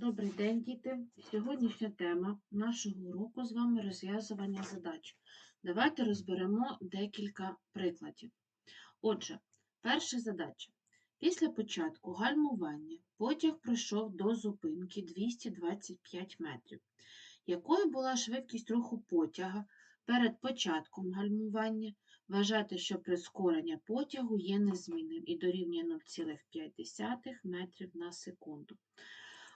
Добрий день, діти. Сьогоднішня тема нашого уроку з вами розв'язування задач. Давайте розберемо декілька прикладів. Отже, перша задача. Після початку гальмування потяг пройшов до зупинки 225 метрів. Якою була швидкість руху потяга перед початком гальмування? Вважайте, що прискорення потягу є незмінним і дорівнює 0,5 метрів на секунду.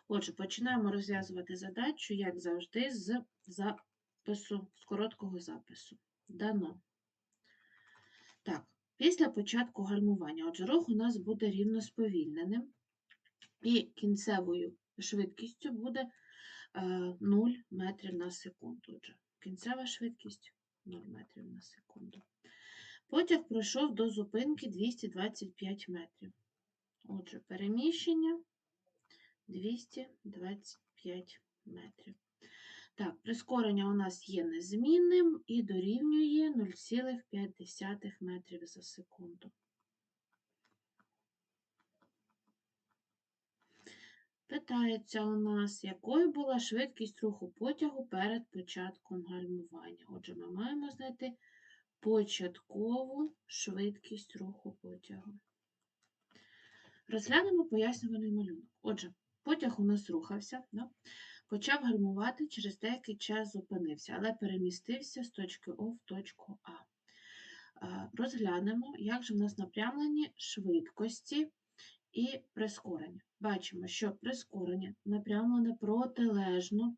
Отже, починаємо розв'язувати задачу, як завжди, з запису, з короткого запису. Дано. Так, після початку гальмування, отже, рух у нас буде рівно сповільненим, і кінцевою швидкістю буде е, 0 метрів на секунду. Отже, кінцева швидкість 0 метрів на секунду. Потяг пройшов до зупинки 225 метрів. Отже, переміщення 225 метрів. Так, прискорення у нас є незмінним і дорівнює 0,5 метрів за секунду. Питається у нас, якою була швидкість руху потягу перед початком гальмування. Отже, ми маємо знайти початкову швидкість руху потягу. Розглянемо пояснювальний малюнок. Отже, потяг у нас рухався, да? почав гальмувати, через деякий час зупинився, але перемістився з точки О в точку А. Розглянемо, як же в нас напрямлені швидкості і прискорення. Бачимо, що прискорення напрямлене протилежно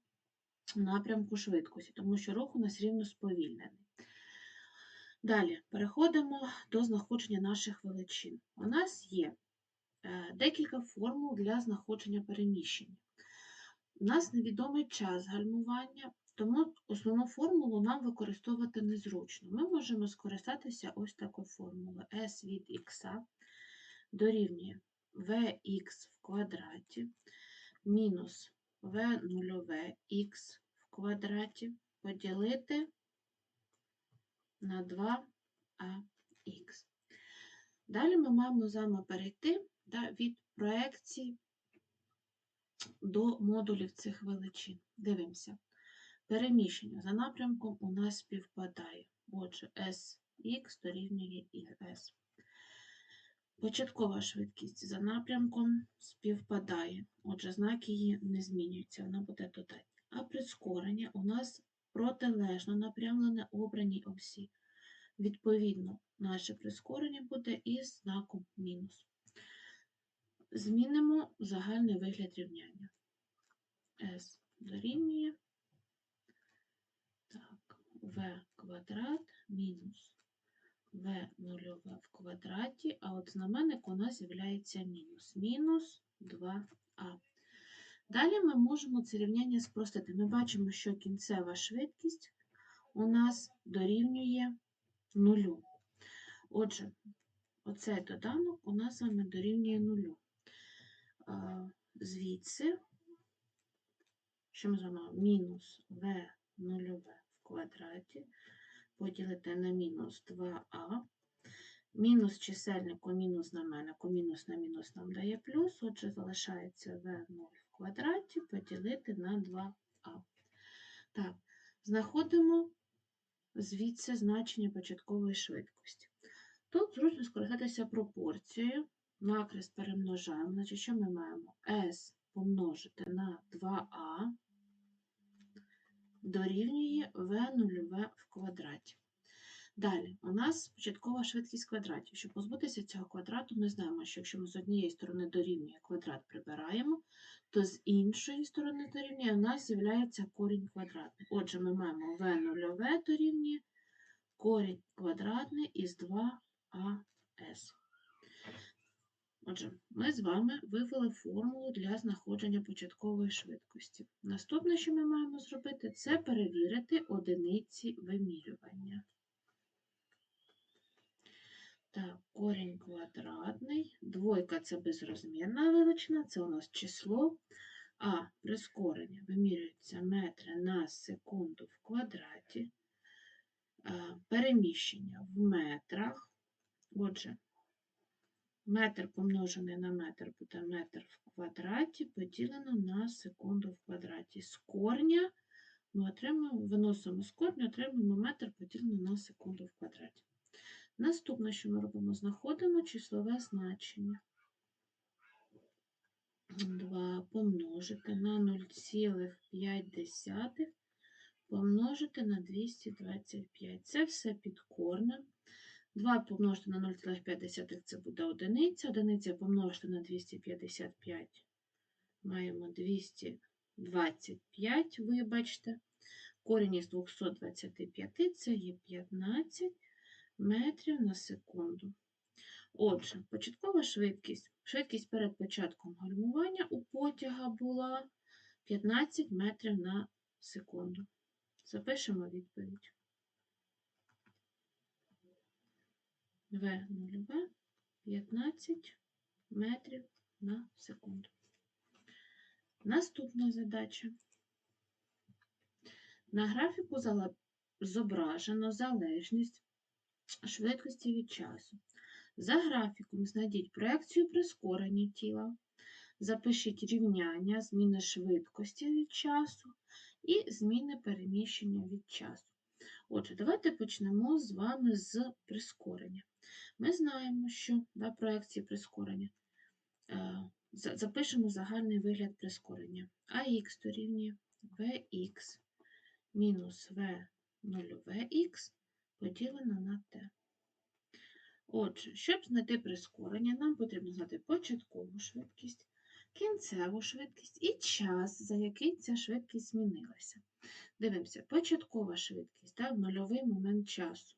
напрямку швидкості, тому що рух у нас рівно сповільнений. Далі переходимо до знаходження наших величин. У нас є декілька формул для знаходження переміщення. У нас невідомий час гальмування, тому основну формулу нам використовувати незручно. Ми можемо скористатися ось такою формулою S від х дорівнює Vx в квадраті мінус v 0 х в квадраті поділити на 2ах. Далі ми маємо з вами перейти да, від проекцій до модулів цих величин. Дивимося. Переміщення за напрямком у нас співпадає. Отже, Sx дорівнює S. Початкова швидкість за напрямком співпадає. Отже, знак її не змінюється, вона буде додатня. А прискорення у нас протилежно напрямлене обраній осі. Відповідно, наше прискорення буде із знаком мінус. Змінимо загальний вигляд рівняння. S дорівнює так, v квадрат мінус v нульове в квадраті, а от знаменник у нас з'являється мінус. Мінус 2а. Далі ми можемо це рівняння спростити. Ми бачимо, що кінцева швидкість у нас дорівнює нулю. Отже, оцей доданок у нас з вами дорівнює нулю. Звідси, що ми зробимо? Мінус v нульове в квадраті поділити на мінус 2а. Мінус чисельнику, мінус знаменнику, мінус на мінус нам дає плюс, отже, залишається v0 в квадраті поділити на 2а. Так, знаходимо звідси значення початкової швидкості. Тут зручно скористатися пропорцією. Накрест перемножаємо. Значить, що ми маємо? S помножити на 2а дорівнює v0 в квадраті. Далі, у нас початкова швидкість квадратів. Щоб позбутися цього квадрату, ми знаємо, що якщо ми з однієї сторони дорівнює квадрат прибираємо, то з іншої сторони дорівнює у нас з'являється корінь квадратний. Отже, ми маємо v0 дорівнює корінь квадратний із 2ас. Отже, ми з вами вивели формулу для знаходження початкової швидкості. Наступне, що ми маємо зробити, це перевірити одиниці вимірювання. Так, корінь квадратний. Двойка це безрозмірна величина, це у нас число. А прискорення вимірюється метри на секунду в квадраті. Переміщення в метрах. Отже, метр помножений на метр буде метр в квадраті поділено на секунду в квадраті. З корня ми отримуємо, виносимо з корня, отримуємо метр поділено на секунду в квадраті. Наступне, що ми робимо, знаходимо числове значення. 2 помножити на 0,5 помножити на 225. Це все під корнем. 2 помножити на 0,5 це буде одиниця. Одиниця помножити на 255. Маємо 225, вибачте. Корінь із 225 це є 15 метрів на секунду. Отже, початкова швидкість. Швидкість перед початком гальмування у потяга була 15 метрів на секунду. Запишемо відповідь. В0В 15 метрів на секунду. Наступна задача. На графіку зображено залежність швидкості від часу. За графіком знайдіть проекцію прискорення тіла, запишіть рівняння зміни швидкості від часу і зміни переміщення від часу. Отже, давайте почнемо з вами з прискорення. Ми знаємо, що да, проекції прискорення. Е, запишемо загальний вигляд прискорення. АХ дорівнює Vx мінус V0Vx поділено на t. Отже, щоб знайти прискорення, нам потрібно знати початкову швидкість, кінцеву швидкість і час, за який ця швидкість змінилася. Дивимося, початкова швидкість та в нульовий момент часу.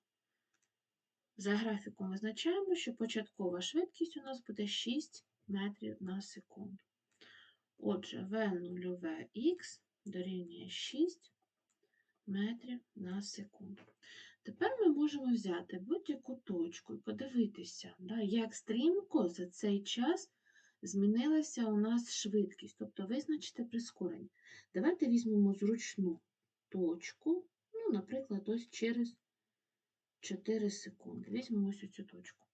За графіком визначаємо, що початкова швидкість у нас буде 6 метрів на секунду. Отже, V0Vx дорівнює 6 метрів на секунду. Тепер ми можемо взяти будь-яку точку і подивитися, да, як стрімко за цей час змінилася у нас швидкість, тобто визначити прискорення. Давайте візьмемо зручну точку, ну, наприклад, ось через 4 секунди. Візьмемо ось цю точку.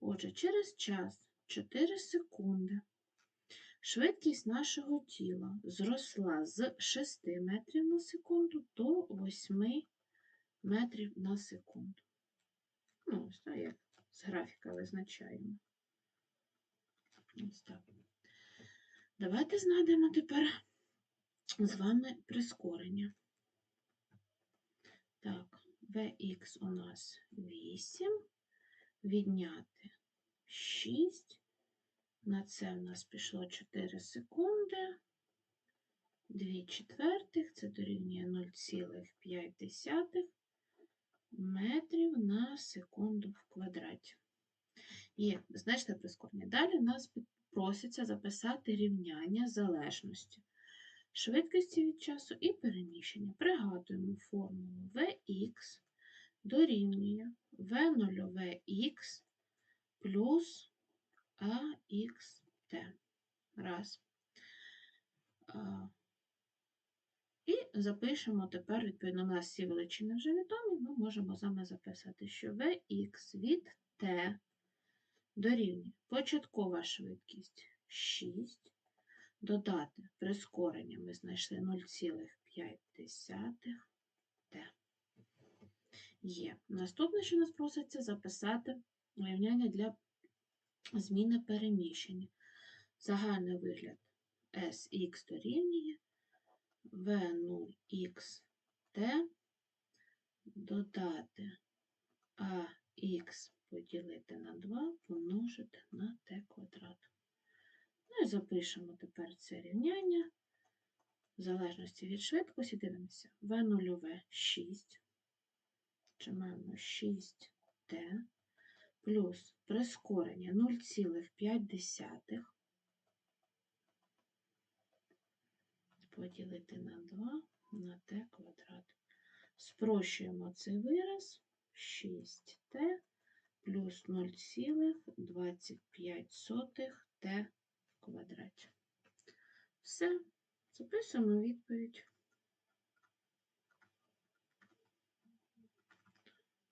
Отже, через час 4 секунди швидкість нашого тіла зросла з 6 метрів на секунду до 8 метрів на секунду. Ну, ось так, як з графіка визначаємо. Ось так. Давайте знайдемо тепер з вами прискорення. Так, Vx у нас 8, відняти 6. На це в нас пішло 4 секунди. 2 четвертих, це дорівнює 0,5 метрів на секунду в квадраті. Є значне прискорення. Далі нас проситься записати рівняння залежності швидкості від часу і переміщення. Пригадуємо формулу Vx дорівнює V0Vx плюс AXT. Раз. І запишемо тепер, відповідно, у нас всі величини вже відомі, ми можемо вами записати, що Vx від t дорівнює початкова швидкість 6, додати прискорення ми знайшли 0,5 t. Є. Наступне, що нас проситься, записати рівняння для зміни переміщення. Загальний вигляд Sx дорівнює V0xt додати ax поділити на 2 помножити на t квадрат. Ну і запишемо тепер це рівняння в залежності від швидкості. Дивимося. V0 6. Чи маємо 6t плюс прискорення 0,5 поділити на 2 на t квадрат. Спрощуємо цей вираз 6t плюс 0,25 t в квадраті. Все, записуємо відповідь.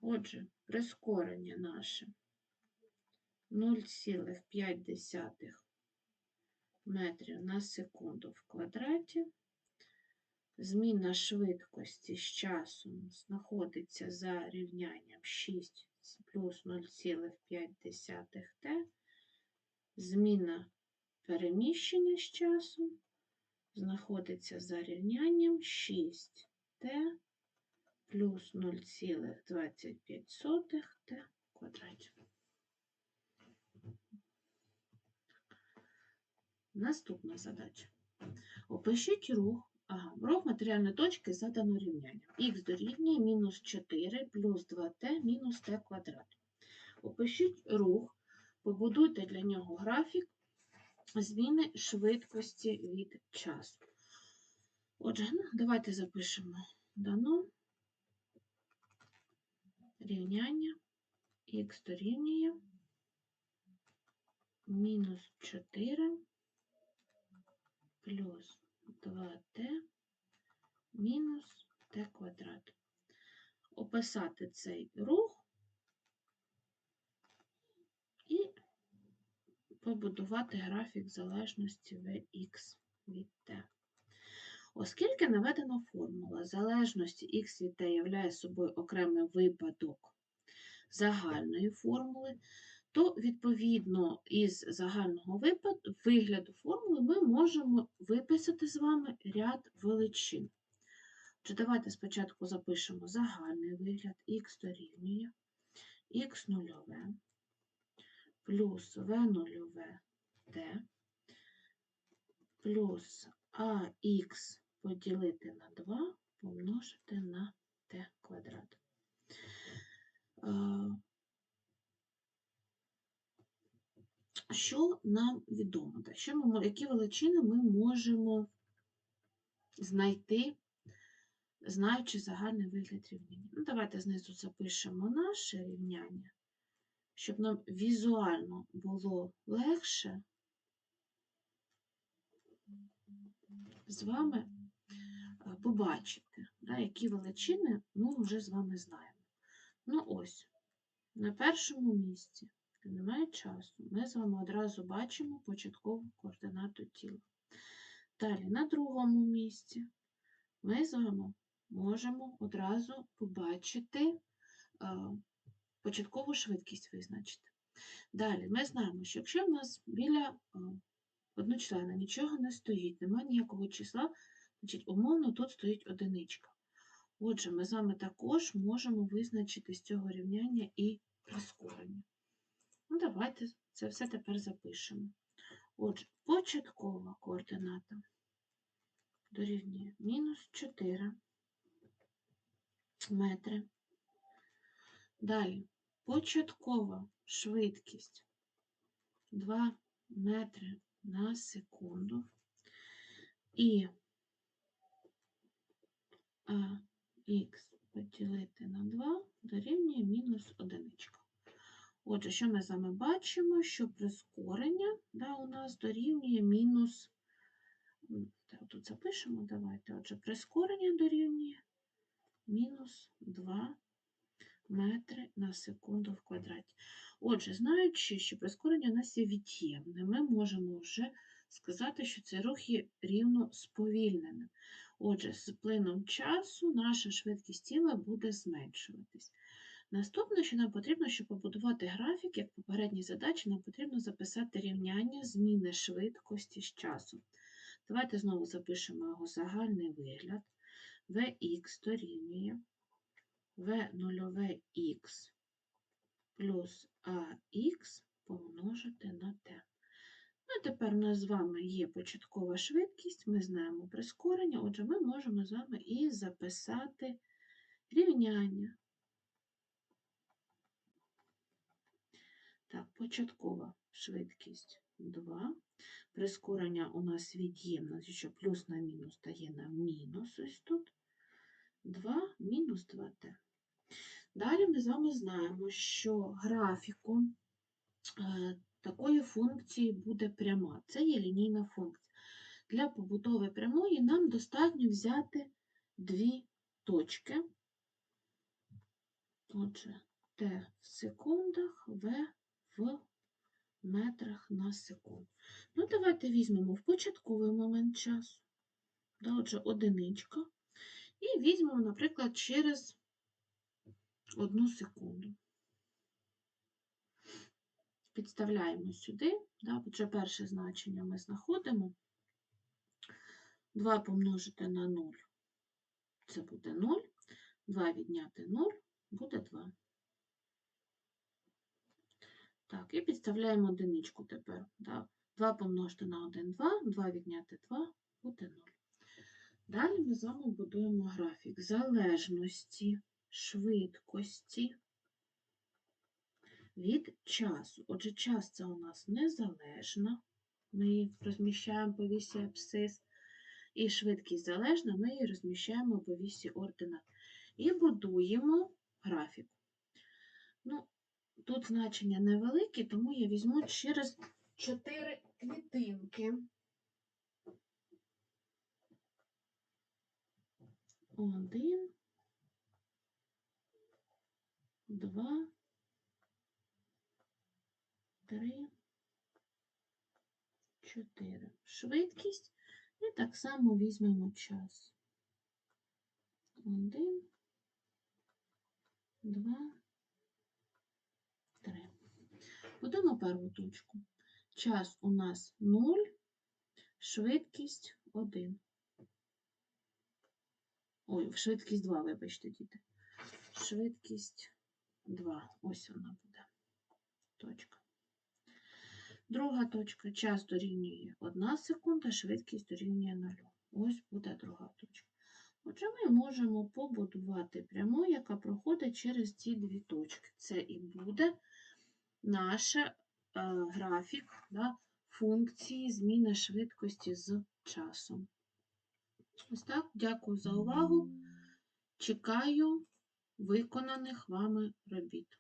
Отже, прискорення наше 0,5 метрів на секунду в квадраті. Зміна швидкості з часом знаходиться за рівнянням 6 плюс 0,5 t. Зміна переміщення з часом знаходиться за рівнянням 6 t плюс 0,25 t в квадраті. Наступна задача. Опишіть рух, ага, рух матеріальної точки задано рівнянням. Х дорівнює мінус 4 плюс 2t мінус t квадрат. Опишіть рух, побудуйте для нього графік зміни швидкості від часу. Отже, ну, давайте запишемо дано рівняння х дорівнює мінус 4 плюс 2t мінус t квадрат. Описати цей рух і побудувати графік залежності Vx від t. Оскільки наведена формула залежності x від t являє собою окремий випадок загальної формули, то відповідно із загального вигляду формули ми можемо виписати з вами ряд величин. Отже, давайте спочатку запишемо загальний вигляд х дорівнює х нульове плюс в нульове t плюс ах поділити на 2 помножити на t квадрат. Е, Що нам відомо? Що ми, які величини ми можемо знайти, знаючи загальний вигляд рівняння? Ну, Давайте знизу запишемо наше рівняння, щоб нам візуально було легше з вами е, побачити, да, які величини ми вже з вами знаємо. Ну ось, на першому місці немає часу. Ми з вами одразу бачимо початкову координату тіла. Далі, на другому місці ми з вами можемо одразу побачити початкову швидкість визначити. Далі, ми знаємо, що якщо в нас біля одночлена нічого не стоїть, немає ніякого числа, значить, умовно тут стоїть одиничка. Отже, ми з вами також можемо визначити з цього рівняння і прискорення. Ну, давайте це все тепер запишемо. Отже, початкова координата дорівнює мінус 4 метри. Далі початкова швидкість 2 метри на секунду. І х поділити на 2 дорівнює мінус одиничка. Отже, що ми з вами бачимо, що прискорення да, у нас дорівнює мінус, тут запишемо, давайте, отже, прискорення дорівнює мінус 2 метри на секунду в квадраті. Отже, знаючи, що прискорення у нас є від'ємне, ми можемо вже сказати, що цей рух є рівно сповільненим. Отже, з плином часу наша швидкість тіла буде зменшуватись. Наступне, що нам потрібно, щоб побудувати графік, як в попередній задачі, нам потрібно записати рівняння зміни швидкості з часом. Давайте знову запишемо його загальний вигляд. Vx дорівнює V0x плюс AX помножити на t. Ну, тепер у нас з вами є початкова швидкість, ми знаємо прискорення, отже, ми можемо з вами і записати рівняння. Так, початкова швидкість 2. Прискорення у нас від'ємне, що плюс на мінус дає нам мінус ось тут. 2 мінус 2t. Далі ми з вами знаємо, що графіком е, такої функції буде пряма. Це є лінійна функція. Для побудови прямої нам достатньо взяти дві точки. Отже, t в секундах, v в метрах на секунду. Ну, давайте візьмемо в початковий момент часу. Отже, одиничка. І візьмемо, наприклад, через одну секунду. Підставляємо сюди, да, отже, перше значення ми знаходимо. 2 помножити на 0 це буде 0. 2 відняти 0 буде 2. Так, і підставляємо одиничку тепер. Да. 2 помножити на 1 2, 2 відняти 2 буде 0. Далі ми з вами будуємо графік залежності швидкості від часу. Отже, час це у нас незалежна. Ми її розміщаємо по вісі абсцис. І швидкість залежна, ми її розміщаємо по вісі ординат. І будуємо графік. Ну, тут значення невеликі, тому я візьму через 4 клітинки. Один, два, три, чотири. Швидкість. І так само візьмемо час. Один, два, три. Будемо перву точку. Час у нас 0, швидкість 1. Ой, швидкість 2, вибачте, діти. Швидкість 2. Ось вона буде. Точка. Друга точка. Час дорівнює 1 секунда, швидкість дорівнює 0. Ось буде друга точка. Отже, ми можемо побудувати пряму, яка проходить через ці дві точки. Це і буде наш е, графік да, функції зміни швидкості з часом. Ось так, дякую за увагу. Чекаю виконаних вами робіт.